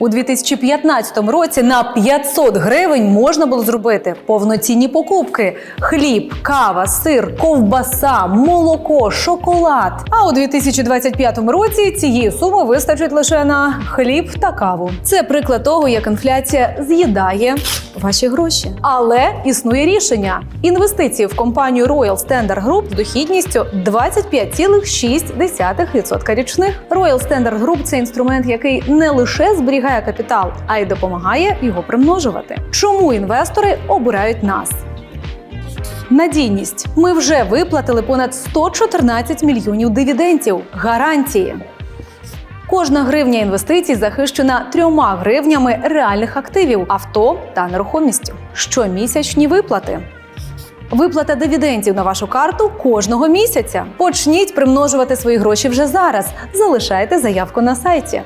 У 2015 році на 500 гривень можна було зробити повноцінні покупки: хліб, кава, сир, ковбаса, молоко, шоколад. А у 2025 році цієї суми вистачить лише на хліб та каву. Це приклад того, як інфляція з'їдає ваші гроші. Але існує рішення: інвестиції в компанію Royal Standard Group з дохідністю 25,6% річних. Royal Standard Group – це інструмент, який не лише зберігає капітал, а й допомагає його примножувати. Чому інвестори обирають нас? Надійність. Ми вже виплатили понад 114 мільйонів дивідендів. Гарантії. Кожна гривня інвестицій захищена трьома гривнями реальних активів авто та нерухомістю. Щомісячні виплати. Виплата дивідендів на вашу карту кожного місяця. Почніть примножувати свої гроші вже зараз. Залишайте заявку на сайті.